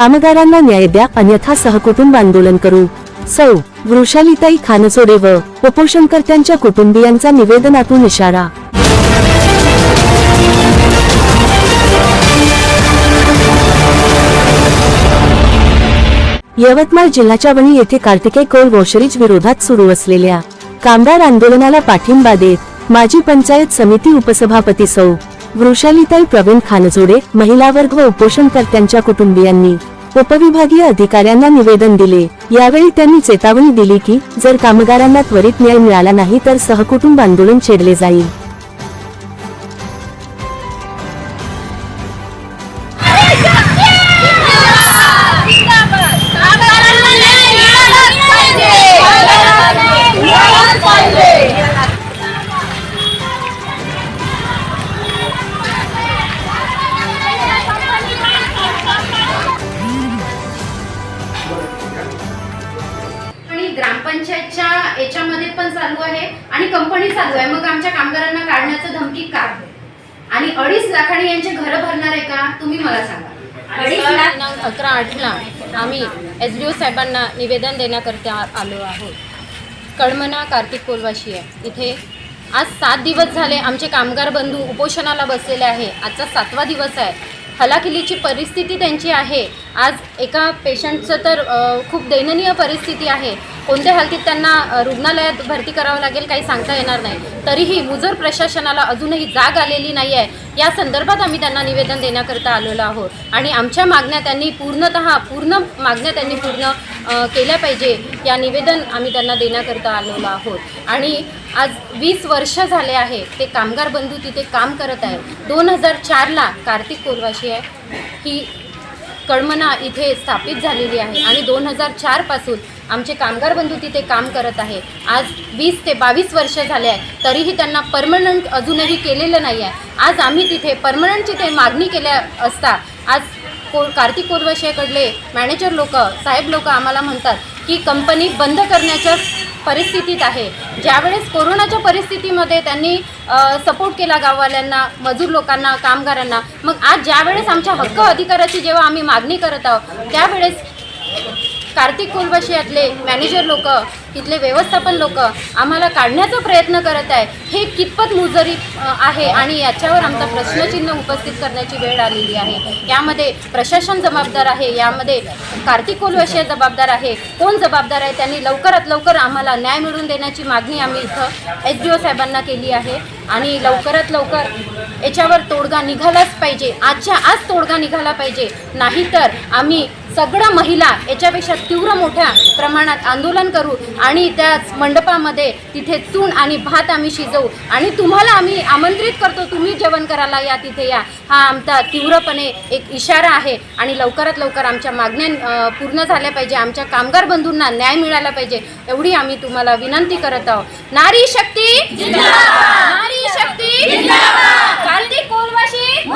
कामगारांना न्याय द्या अन्यथा सहकुटुंब आंदोलन करू. सौ वृषालीताई खानसोडे व उपोषणकर्त्यांच्या कुटुंबियांचा निवेदनातून इशारा. यवतमाळ जिल्ह्याच्या वणी येथे कार्तिकेय कौल वॉशरीज विरोधात सुरू असलेल्या कामगार आंदोलनाला पाठिंबा देत माजी पंचायत समिती उपसभापती सौ. वृषालीताई प्रवीण खानजोडे महिला वर्ग व उपोषणकर्त्यांच्या कुटुंबियांनी उपविभागीय अधिकाऱ्यांना निवेदन दिले. यावेळी त्यांनी चेतावणी दिली की जर कामगारांना त्वरित न्याय मिळाला नाही तर सहकुटुंब आंदोलन छेडले जाईल. ग्रामपंचायतच्या याच्यामध्ये पण चालू आहे आणि कंपनी चालू आहे. मग आमच्या कामगारांना काढण्याचं धमकी का? आणि अडीच लाखांनी यांचे घर भरणार आहे का? तुम्ही मला सांगा. अडीच लाख अकरा आठला आम्ही एस डी ओ साहेबांना निवेदन देण्याकरता आलो आहोत. कळमना कार्तिक कोलवाशी आहे. इथे आज सात दिवस झाले आमचे कामगार बंधू उपोषणाला बसलेले आहे. आजचा सातवा दिवस आहे. हलाखिलीची परिस्थिती त्यांची आहे. आज एका पेशंटचं तर खूप दयनीय परिस्थिती आहे. कोणत्या हालतीत त्यांना रुग्णालयात भरती करावं लागेल काही सांगता येणार नाही. तरीही मुजर प्रशासनाला अजूनही जाग आलेली नाही आहे या संदर्भात आम्ही त्यांना निवेदन देण्याकरता आलेलो आहोत. आणि आमच्या मागण्या त्यांनी पूर्णतः पूर्ण मागण्या त्यांनी पूर्ण केल्या पाहिजे. या निवेदन आम्ही त्यांना देण्याकरता आलेलो आहोत. आणि आज वीस वर्ष झाले आहे. ते कामगार बंधू तिथे काम करत आहे दोन हजार चारला कार्तिक कोलवाशी आहे. ही कळमना इथे स्थापित झालेली आहे आणि दोन हजार चारपासून आमचे कामगार बंधू तिथे काम करत आहे. आज वीस ते बावीस वर्ष झाले आहे तरीही त्यांना परमनंट अजूनही केलेलं नाही आहे. आज आम्ही तिथे परमनंटची ते मागणी केल्या असता आज को कार्तिक कोलवाशियाकडले मॅनेजर लोक साहेब लोक आम्हाला म्हणतात की कंपनी बंद करण्याच्या परिस्थितीत आहे. ज्यावेळेस कोरोनाच्या परिस्थितीमध्ये त्यांनी सपोर्ट केला गाववाल्यांना मजूर लोकांना कामगारांना मग आज ज्यावेळेस आमच्या हक्क अधिकाराची जेव्हा आम्ही मागणी करत आहोत त्यावेळेस कार्तिक कोलबाशियातले मॅनेजर लोक तिथले व्यवस्थापन लोक आम्हाला काढण्याचा प्रयत्न करत आहे. हे कितपत मुजरी आहे आणि याच्यावर आमचा प्रश्नचिन्ह उपस्थित करण्याची वेळ आलेली आहे. यामध्ये प्रशासन जबाबदार आहे यामध्ये कार्तिक कोलवाशिया जबाबदार आहे. कोण जबाबदार आहे त्यांनी लवकरात लवकर आम्हाला न्याय मिळवून देण्याची मागणी आम्ही इथं एस डी ओ साहेबांना केली आहे. आणि लवकरात लवकर याच्यावर तोडगा निघालाच पाहिजे. आजच्या आज तोडगा निघाला पाहिजे. नाहीतर आम्ही सगळ्या महिला याच्यापेक्षा तीव्र मोठ्या प्रमाणात आंदोलन करू आणि त्याच मंडपामध्ये तिथे चून आणि भात आम्ही शिजवू. आणि तुम्हाला आम्ही आमंत्रित करतो तुम्ही जेवण करायला या तिथे या. हा आमचा तीव्रपणे एक इशारा आहे आणि लवकरात लवकर आमच्या मागण्या पूर्ण झाल्या पाहिजे. आमच्या कामगार बंधूंना न्याय मिळाला पाहिजे. एवढी आम्ही तुम्हाला विनंती करत आहोत. नारी शक्ती नारी शक्ती कोलवाशी